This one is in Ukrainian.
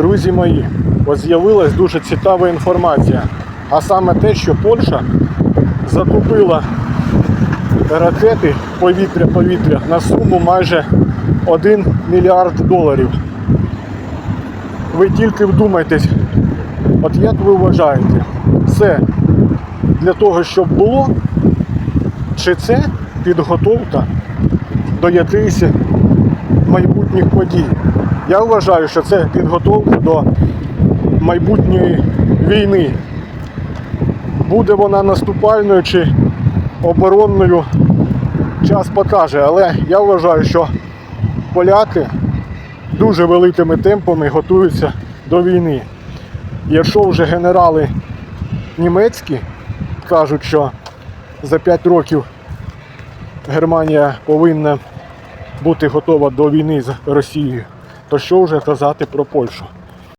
Друзі мої, от з'явилась дуже цікава інформація. А саме те, що Польща закупила ракети повітря-повітря на суму майже 1 мільярд доларів. Ви тільки вдумайтесь, от як ви вважаєте, це для того, щоб було, чи це підготовка до якихось майбутніх подій? Я вважаю, що це підготовка до майбутньої війни. Буде вона наступальною чи оборонною, час покаже. Але я вважаю, що поляки дуже великими темпами готуються до війни. Якщо вже генерали німецькі кажуть, що за 5 років Германія повинна бути готова до війни з Росією, то що вже казати про Польщу?